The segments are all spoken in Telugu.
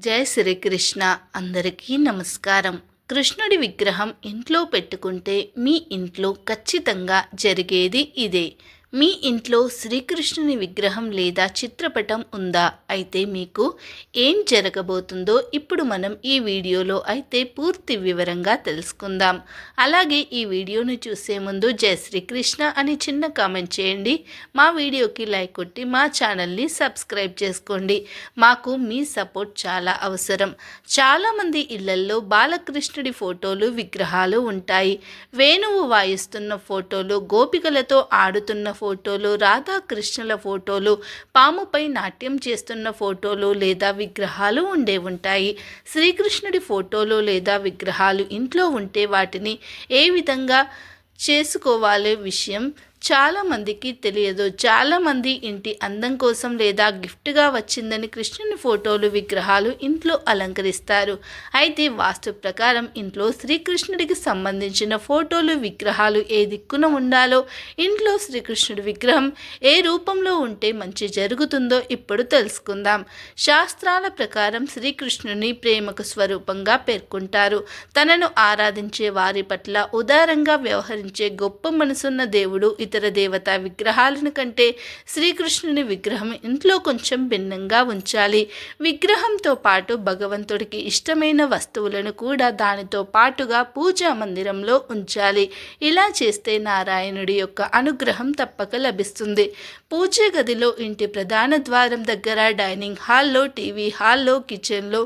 జయ శ్రీకృష్ణ అందరికీ నమస్కారం. కృష్ణుడి విగ్రహం ఇంట్లో పెట్టుకుంటే మీ ఇంట్లో ఖచ్చితంగా జరిగేది ఇదే. మీ ఇంట్లో శ్రీకృష్ణుని విగ్రహం లేదా చిత్రపటం ఉందా? అయితే మీకు ఏం జరగబోతుందో ఇప్పుడు మనం ఈ వీడియోలో అయితే పూర్తి వివరంగా తెలుసుకుందాం. అలాగే ఈ వీడియోను చూసే ముందు జై శ్రీకృష్ణ అని చిన్న కామెంట్ చేయండి. మా వీడియోకి లైక్ కొట్టి మా ఛానల్ని సబ్స్క్రైబ్ చేసుకోండి. మాకు మీ సపోర్ట్ చాలా అవసరం. చాలామంది ఇళ్ళల్లో బాలకృష్ణుడి ఫోటోలు విగ్రహాలు ఉంటాయి. వేణువు వాయిస్తున్న ఫోటోలు గోపికలతో ఆడుతున్న ఫోటోలు రాధాకృష్ణుల ఫోటోలు పాముపై నాట్యం చేస్తున్న ఫోటోలు లేదా విగ్రహాలు ఉండే ఉంటాయి. శ్రీకృష్ణుడి ఫోటోలు లేదా విగ్రహాలు ఇంట్లో ఉంటే వాటిని ఏ విధంగా చేసుకోవాలి విషయం చాలామందికి తెలియదు. చాలామంది ఇంటి అందం కోసం లేదా గిఫ్ట్గా వచ్చిందని కృష్ణుని ఫోటోలు విగ్రహాలు ఇంట్లో అలంకరిస్తారు. అయితే వాస్తు ప్రకారం ఇంట్లో శ్రీకృష్ణుడికి సంబంధించిన ఫోటోలు విగ్రహాలు ఏ దిక్కున ఉండాలో ఇంట్లో శ్రీకృష్ణుడి విగ్రహం ఏ రూపంలో ఉంటే మంచి జరుగుతుందో ఇప్పుడు తెలుసుకుందాం. శాస్త్రాల ప్రకారం శ్రీకృష్ణుని ప్రేమకు స్వరూపంగా పేర్కొంటారు. తనను ఆరాధించే వారి పట్ల ఉదారంగా వ్యవహరించే గొప్ప మనసున్న దేవుడు ఇతర దేవతా విగ్రహాలను కంటే శ్రీకృష్ణుని విగ్రహం ఇంట్లో కొంచెం భిన్నంగా ఉంచాలి. విగ్రహంతో పాటు భగవంతుడికి ఇష్టమైన వస్తువులను కూడా దానితో పాటుగా పూజా మందిరంలో ఉంచాలి. ఇలా చేస్తే నారాయణుడి యొక్క అనుగ్రహం తప్పక లభిస్తుంది. పూజ గదిలో ఇంటి ప్రధాన ద్వారం దగ్గర డైనింగ్ హాల్లో టీవీ హాల్లో కిచెన్లో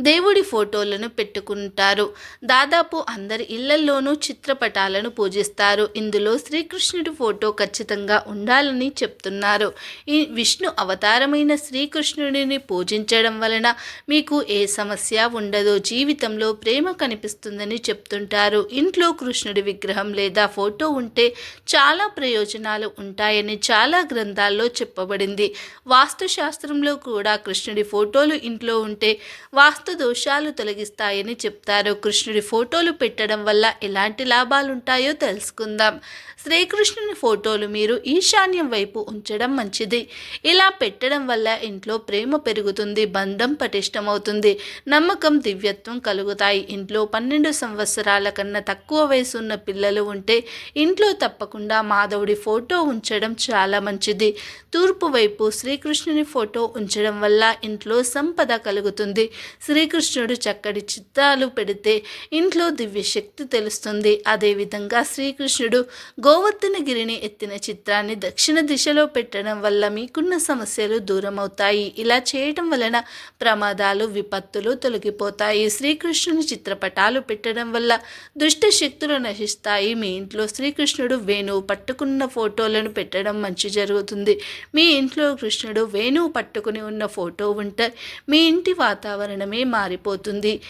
దేవుడి ఫోటోలను పెట్టుకుంటారు. దాదాపు అందరి ఇళ్ళల్లోనూ చిత్రపటాలను పూజిస్తారు. ఇందులో శ్రీకృష్ణుడి ఫోటో ఖచ్చితంగా ఉండాలని చెప్తున్నారు. ఈ విష్ణు అవతారమైన శ్రీకృష్ణుడిని పూజించడం వలన మీకు ఏ సమస్య ఉండదో జీవితంలో ప్రేమ కనిపిస్తుందని చెప్తుంటారు. ఇంట్లో కృష్ణుడి విగ్రహం లేదా ఫోటో ఉంటే చాలా ప్రయోజనాలు ఉంటాయని చాలా గ్రంథాల్లో చెప్పబడింది. వాస్తుశాస్త్రంలో కూడా కృష్ణుడి ఫోటోలు ఇంట్లో ఉంటే వాస్తు దోషాలు తొలగిస్తాయని చెప్తారు. కృష్ణుడి ఫోటోలు పెట్టడం వల్ల ఎలాంటి లాభాలుంటాయో తెలుసుకుందాం. శ్రీకృష్ణుని ఫోటోలు మీరు ఈశాన్యం వైపు ఉంచడం మంచిది. ఇలా పెట్టడం వల్ల ఇంట్లో ప్రేమ పెరుగుతుంది బంధం పటిష్టమవుతుంది నమ్మకం దివ్యత్వం కలుగుతాయి. ఇంట్లో పన్నెండు సంవత్సరాల కన్నా తక్కువ వయసు ఉన్న పిల్లలు ఉంటే ఇంట్లో తప్పకుండా మాధవుడి ఫోటో ఉంచడం చాలా మంచిది. తూర్పు వైపు శ్రీకృష్ణుని ఫోటో ఉంచడం వల్ల ఇంట్లో సంపద కలుగుతుంది. శ్రీకృష్ణుడు చక్కటి చిత్రాలు పెడితే ఇంట్లో దివ్య శక్తి తెలుస్తుంది. అదేవిధంగా శ్రీకృష్ణుడు గోవర్ధనగిరిని ఎత్తిన చిత్రాన్ని దక్షిణ దిశలో పెట్టడం వల్ల మీకున్న సమస్యలు దూరం అవుతాయి ఇలా చేయటం వలన ప్రమాదాలు విపత్తులు తొలగిపోతాయి. శ్రీకృష్ణుని చిత్రపటాలు పెట్టడం వల్ల దుష్ట శక్తులు నశిస్తాయి. మీ ఇంట్లో శ్రీకృష్ణుడు వేణువు పట్టుకున్న ఫోటోలను పెట్టడం మంచి జరుగుతుంది. మీ ఇంట్లో కృష్ణుడు వేణువు పట్టుకుని ఉన్న ఫోటో ఉంటే మీ ఇంటి వాతావరణమే మారిపోతుంది.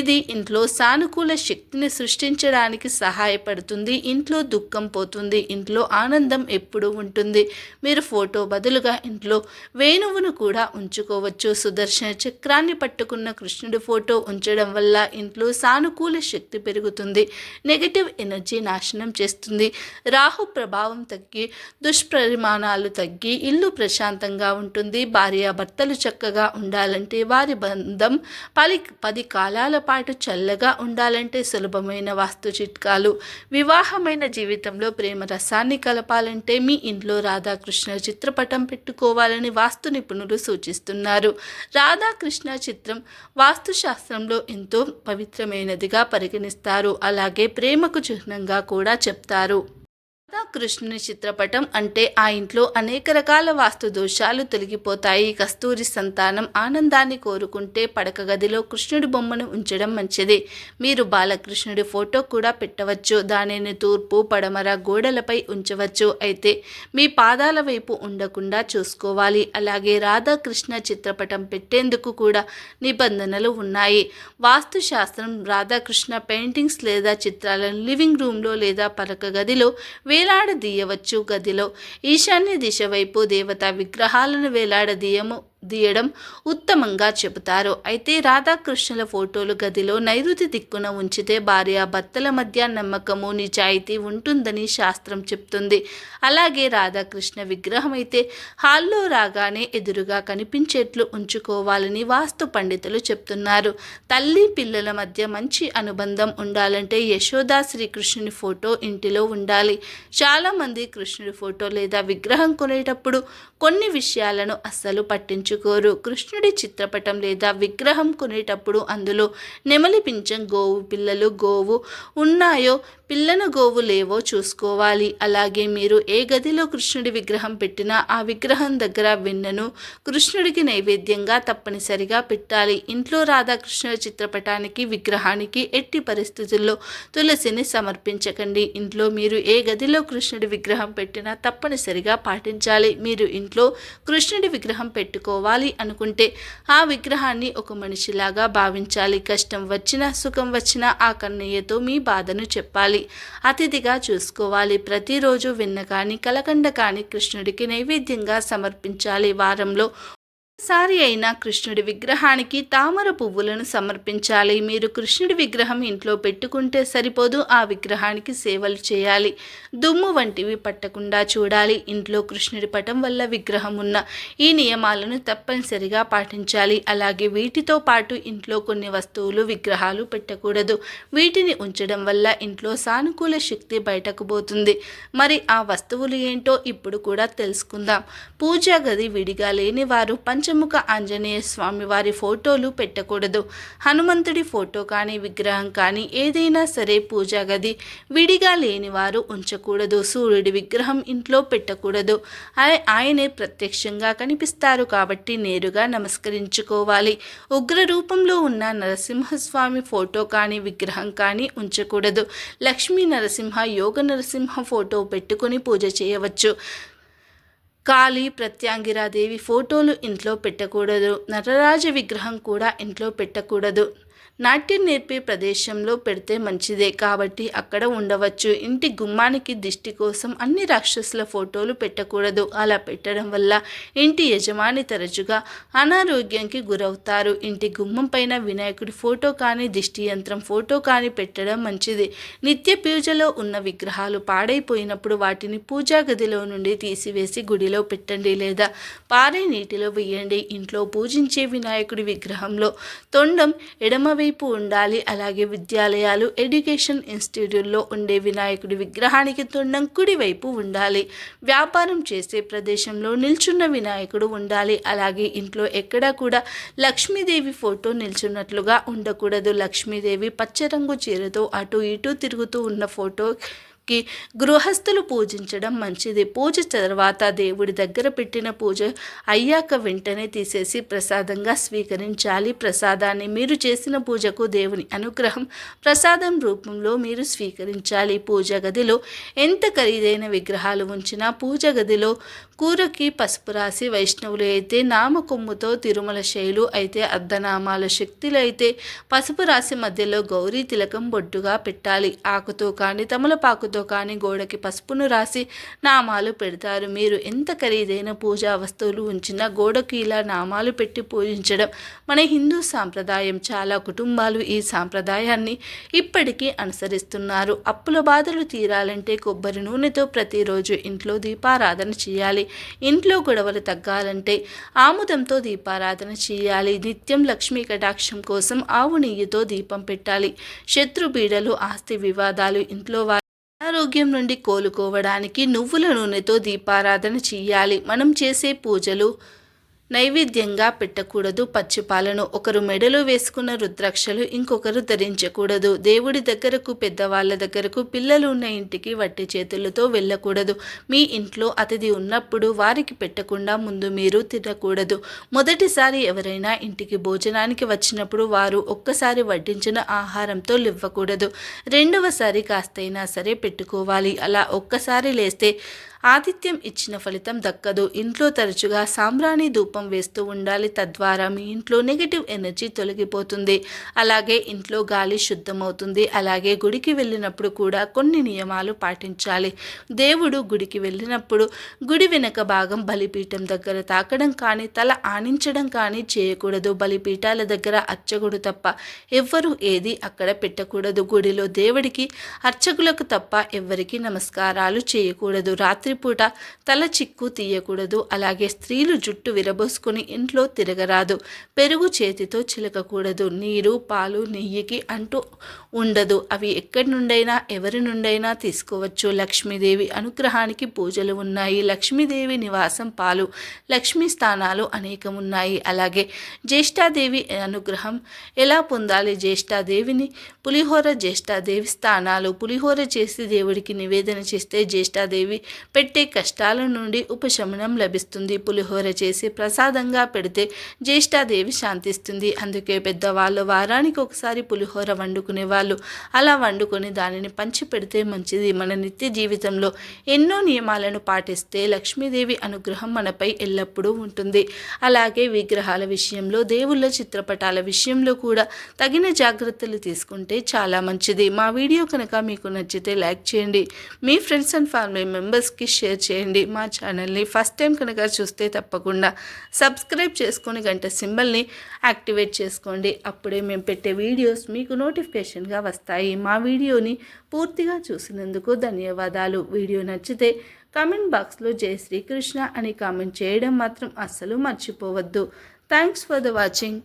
ఇది ఇంట్లో సానుకూల శక్తిని సృష్టించడానికి సహాయపడుతుంది. ఇంట్లో దుఃఖం పోతుంది. ఇంట్లో ఆనందం ఎప్పుడూ ఉంటుంది. మీరు ఫోటో బదులుగా ఇంట్లో వేణువును కూడా ఉంచుకోవచ్చు. సుదర్శన చక్రాన్ని పట్టుకున్న కృష్ణుడి ఫోటో ఉంచడం వల్ల ఇంట్లో సానుకూల శక్తి పెరుగుతుంది. నెగటివ్ ఎనర్జీ నాశనం చేస్తుంది. రాహు ప్రభావం తగ్గి దుష్పరిమాణాలు తగ్గి ఇల్లు ప్రశాంతంగా ఉంటుంది. భార్యాభర్తలు చక్కగా ఉండాలంటే వారి బంధం పలి పది కాలాల పాటు చల్లగా ఉండాలంటే సులభమైన వాస్తు చిట్కాలు. వివాహమైన జీవితంలో ప్రేమ రసాన్ని కలపాలంటే మీ ఇంట్లో రాధాకృష్ణ చిత్రపటం పెట్టుకోవాలని వాస్తు నిపుణులు సూచిస్తున్నారు. రాధాకృష్ణ చిత్రం వాస్తుశాస్త్రంలో ఎంతో పవిత్రమైనదిగా పరిగణిస్తారు. అలాగే ప్రేమకు చిహ్నంగా కూడా చెప్తారు. రాధాకృష్ణుని చిత్రపటం అంటే ఆ ఇంట్లో అనేక రకాల వాస్తు దోషాలు తొలగిపోతాయి. కస్తూరి సంతానం ఆనందాన్ని కోరుకుంటే పడక గదిలో కృష్ణుడి బొమ్మను ఉంచడం మంచిది. మీరు బాలకృష్ణుడి ఫోటో కూడా పెట్టవచ్చు. దానిని తూర్పు పడమర గోడలపై ఉంచవచ్చు. అయితే మీ పాదాల వైపు ఉండకుండా చూసుకోవాలి. అలాగే రాధాకృష్ణ చిత్రపటం పెట్టేందుకు కూడా నిబంధనలు ఉన్నాయి. వాస్తుశాస్త్రం రాధాకృష్ణ పెయింటింగ్స్ లేదా చిత్రాలను లివింగ్ రూమ్లో లేదా పడక గదిలో వే వేలాడదీయవచ్చు గదిలో. ఈశాన్య దిశ వైపు దేవతా విగ్రహాలను వేలాడదీయము. తీయడం ఉత్తమంగా చెబుతారు. అయితే రాధాకృష్ణుల ఫోటోలు గదిలో నైరుతి దిక్కున ఉంచితే భార్య భర్తల మధ్య నమ్మకము నిజాయితీ ఉంటుందని శాస్త్రం చెప్తుంది. అలాగే రాధాకృష్ణ విగ్రహం అయితే హాల్లో రాగానే ఎదురుగా కనిపించేట్లు ఉంచుకోవాలని వాస్తు పండితులు చెప్తున్నారు. తల్లి పిల్లల మధ్య మంచి అనుబంధం ఉండాలంటే యశోదా శ్రీకృష్ణుని ఫోటో ఇంటిలో ఉండాలి. చాలామంది కృష్ణుడి ఫోటో లేదా విగ్రహం కొనేటప్పుడు కొన్ని విషయాలను అస్సలు పట్టించుకోరు. కృష్ణుడి చిత్రపటం లేదా విగ్రహం కొనేటప్పుడు అందులో నెమలి పింఛం గోవు పిల్లలు గోవు ఉన్నాయో పిల్లన గోవు లేవో చూసుకోవాలి. అలాగే మీరు ఏ గదిలో కృష్ణుడి విగ్రహం పెట్టినా ఆ విగ్రహం దగ్గర వెన్నను కృష్ణుడికి నైవేద్యంగా తప్పనిసరిగా పెట్టాలి. ఇంట్లో రాధాకృష్ణుడి చిత్రపటానికి విగ్రహానికి ఎట్టి పరిస్థితుల్లో తులసిని సమర్పించకండి. ఇంట్లో మీరు ఏ గదిలో కృష్ణుడి విగ్రహం పెట్టినా తప్పనిసరిగా పాటించాలి. మీరు ఇంట్లో కృష్ణుడి విగ్రహం పెట్టుకోవాలి అనుకుంటే ఆ విగ్రహాన్ని ఒక మనిషిలాగా భావించాలి. కష్టం వచ్చినా సుఖం వచ్చినా ఆ కన్నయ్యతో మీ బాధను చెప్పాలి. అతిథిగా చూసుకోవాలి. ప్రతిరోజు వెన్న కానీ కలకండ కానీ కృష్ణుడికి నైవేద్యంగా సమర్పించాలి. వారంలో సారి అయిన కృష్ణుడి విగ్రహానికి తామర పువ్వులను సమర్పించాలి. మీరు కృష్ణుడి విగ్రహం ఇంట్లో పెట్టుకుంటే సరిపోదు. ఆ విగ్రహానికి సేవలు చేయాలి. దుమ్ము వంటివి పట్టకుండా చూడాలి. ఇంట్లో కృష్ణుడి పటం వల్ల విగ్రహం ఉన్న ఈ నియమాలను తప్పనిసరిగా పాటించాలి. అలాగే వీటితో పాటు ఇంట్లో కొన్ని వస్తువులు విగ్రహాలు పెట్టకూడదు. వీటిని ఉంచడం వల్ల ఇంట్లో సానుకూల శక్తి బయటకు పోతుంది. మరి ఆ వస్తువులు ఏంటో ఇప్పుడు కూడా తెలుసుకుందాం. పూజా గది విడిగా లేని వారు పంచముఖ ఆంజనేయ స్వామి వారి ఫోటోలు పెట్టకూడదు. హనుమంతుడి ఫోటో కానీ విగ్రహం కానీ ఏదైనా సరే పూజా గది విడిగా లేని వారు ఉంచకూడదు. సూర్యుడి విగ్రహం ఇంట్లో పెట్టకూడదు. ఆయనే ప్రత్యక్షంగా కనిపిస్తారు కాబట్టి నేరుగా నమస్కరించుకోవాలి. ఉగ్ర రూపంలో ఉన్న నరసింహస్వామి ఫోటో కానీ విగ్రహం కానీ ఉంచకూడదు. లక్ష్మీ నరసింహ యోగ నరసింహ ఫోటో పెట్టుకొని పూజ చేయవచ్చు. కాళీ ప్రత్యాంగిరాదేవి ఫోటోలు ఇంట్లో పెట్టకూడదు. నటరాజ విగ్రహం కూడా ఇంట్లో పెట్టకూడదు. నాట్యం నేర్పే ప్రదేశంలో పెడితే మంచిదే కాబట్టి అక్కడ ఉండవచ్చు. ఇంటి గుమ్మానికి దిష్టి కోసం అన్ని రాక్షసుల ఫోటోలు పెట్టకూడదు. అలా పెట్టడం వల్ల ఇంటి యజమాని తరచుగా అనారోగ్యానికి గురవుతారు. ఇంటి గుమ్మం పైన వినాయకుడి ఫోటో కానీ దిష్టి యంత్రం ఫోటో కానీ పెట్టడం మంచిది. నిత్య పూజలో ఉన్న విగ్రహాలు పాడైపోయినప్పుడు వాటిని పూజా గదిలో నుండి తీసివేసి గుడిలో పెట్టండి లేదా పారే నీటిలో వేయండి. ఇంట్లో పూజించే వినాయకుడి విగ్రహంలో తొండం ఎడమవైపు ఉండాలి. అలాగే విద్యాలయాలు ఎడ్యుకేషన్ ఇన్స్టిట్యూట్లో ఉండే వినాయకుడి విగ్రహానికి తొండం కుడివైపు ఉండాలి. వ్యాపారం చేసే ప్రదేశంలో నిల్చున్న వినాయకుడు ఉండాలి. అలాగే ఇంట్లో ఎక్కడా కూడా లక్ష్మీదేవి ఫోటో నిల్చున్నట్లుగా ఉండకూడదు. లక్ష్మీదేవి పచ్చరంగు చీరతో అటు ఇటు తిరుగుతూ ఉన్న ఫోటో కి గృహస్థులు పూజించడం మంచిది. పూజ తర్వాత దేవుడి దగ్గర పెట్టిన పూజ అయ్యాక వెంటనే తీసేసి ప్రసాదంగా స్వీకరించాలి. ప్రసాదాన్ని మీరు చేసిన పూజకు దేవుని అనుగ్రహం ప్రసాదం రూపంలో మీరు స్వీకరించాలి. పూజ గదిలో ఎంత ఖరీదైన విగ్రహాలు ఉంచినా పూజ గదిలో కూరకి పసుపు రాసి వైష్ణవులు అయితే నామ కొమ్ముతో తిరుమల శైలు అయితే అర్ధనామాల శక్తులు అయితే పసుపు రాసి మధ్యలో గౌరీ తిలకం బొడ్డుగా పెట్టాలి. ఆకుతో కానీ తమలపాకుతో కానీ గోడకి పసుపును రాసి నామాలు పెడతారు. మీరు ఎంత ఖరీదైన పూజా వస్తువులు ఉంచినా గోడకి ఇలా నామాలు పెట్టి పూజించడం మన హిందూ సాంప్రదాయం. చాలా కుటుంబాలు ఈ సాంప్రదాయాన్ని ఇప్పటికీ అనుసరిస్తున్నారు. అప్పుల బాధలు తీరాలంటే కొబ్బరి నూనెతో ప్రతిరోజు ఇంట్లో దీపారాధన చేయాలి. ఇంట్లో గొడవలు తగ్గాలంటే ఆముదంతో దీపారాధన చేయాలి. నిత్యం లక్ష్మీ కటాక్షం కోసం ఆవు నెయ్యితో దీపం పెట్టాలి. శత్రు బీడలు ఆస్తి వివాదాలు ఇంట్లో అనారోగ్యం నుండి కోలుకోవడానికి నువ్వుల నూనెతో దీపారాధన చేయాలి మనం చేసే పూజలు నైవేద్యంగా పెట్టకూడదు. పచ్చిపాలను ఒకరు మెడలో వేసుకున్న రుద్రాక్షలు ఇంకొకరు ధరించకూడదు. దేవుడి దగ్గరకు పెద్దవాళ్ళ దగ్గరకు పిల్లలు ఉన్న ఇంటికి వట్టి చేతులతో వెళ్ళకూడదు. మీ ఇంట్లో అతిథి ఉన్నప్పుడు వారికి పెట్టకుండా ముందు మీరు తినకూడదు. మొదటిసారి ఎవరైనా ఇంటికి భోజనానికి వచ్చినప్పుడు వారు ఒక్కసారి వడ్డించిన ఆహారంతో లివ్వకూడదు. రెండవసారి కాస్తైనా సరే పెట్టుకోవాలి. అలా ఒక్కసారి లేస్తే ఆతిథ్యం ఇచ్చిన ఫలితం దక్కదు. ఇంట్లో తరచుగా సాంబ్రాణి ధూపం వేస్తూ ఉండాలి. తద్వారా మీ ఇంట్లో నెగిటివ్ ఎనర్జీ తొలగిపోతుంది. అలాగే ఇంట్లో గాలి శుద్ధమవుతుంది. అలాగే గుడికి వెళ్ళినప్పుడు కూడా కొన్ని నియమాలు పాటించాలి. దేవుడు గుడికి వెళ్ళినప్పుడు గుడి వెనక భాగం బలిపీఠం దగ్గర తాకడం కానీ తల ఆనించడం కానీ చేయకూడదు. బలిపీఠాల దగ్గర అర్చకుడు తప్ప ఎవ్వరూ ఏది అక్కడ పెట్టకూడదు. గుడిలో దేవుడికి అర్చకులకు తప్ప ఎవ్వరికీ నమస్కారాలు చేయకూడదు. రాత్రి రాత్రిపూట తల చిక్కు తీయకూడదు. అలాగే స్త్రీలు జుట్టు విరబోసుకుని ఇంట్లో తిరగరాదు. పెరుగు చేతితో చిలకకూడదు. నీరు పాలు నెయ్యికి అంటూ ఉండదు. అవి ఎక్కడి నుండైనా ఎవరి నుండైనా తీసుకోవచ్చు. లక్ష్మీదేవి అనుగ్రహానికి పూజలు ఉన్నాయి. లక్ష్మీదేవి నివాసం పాలు లక్ష్మీ స్థానాలు అనేకం ఉన్నాయి అలాగే జ్యేష్ఠాదేవి అనుగ్రహం ఎలా పొందాలి? జ్యేష్ఠాదేవిని పులిహోర జ్యేష్ఠాదేవి స్థానాలు పులిహోర చేసి దేవుడికి నివేదన చేస్తే జ్యేష్ఠాదేవి పెట్టే కష్టాల నుండి ఉపశమనం లభిస్తుంది. పులిహోర చేసి ప్రసాదంగా పెడితే జ్యేష్ఠాదేవి శాంతిస్తుంది. అందుకే పెద్దవాళ్ళు వారానికి ఒకసారి పులిహోర వండుకునే వాళ్ళు. అలా వండుకొని దానిని పంచి పెడితే మంచిది. మన నిత్య జీవితంలో ఎన్నో నియమాలను పాటిస్తే లక్ష్మీదేవి అనుగ్రహం మనపై ఎల్లప్పుడూ ఉంటుంది. అలాగే విగ్రహాల విషయంలో దేవుళ్ళ చిత్రపటాల విషయంలో కూడా తగిన జాగ్రత్తలు తీసుకుంటే చాలా మంచిది. మా వీడియో కనుక మీకు నచ్చితే లైక్ చేయండి. మీ ఫ్రెండ్స్ అండ్ ఫ్యామిలీ మెంబర్స్కి షేర్ చేయండి మా ఛానల్ని ఫస్ట్ టైం కనుక చూస్తే తప్పకుండా సబ్స్క్రైబ్ చేసుకొని గంట సింబల్ని యాక్టివేట్ చేసుకోండి. అప్పుడే మేము పెట్టే వీడియోస్ మీకు నోటిఫికేషన్గా వస్తాయి. మా వీడియోని పూర్తిగా చూసినందుకు ధన్యవాదాలు. వీడియో నచ్చితే కామెంట్ బాక్స్లో జై శ్రీకృష్ణ అని కామెంట్ చేయడం మాత్రం అస్సలు మర్చిపోవద్దు. Thanks for the watching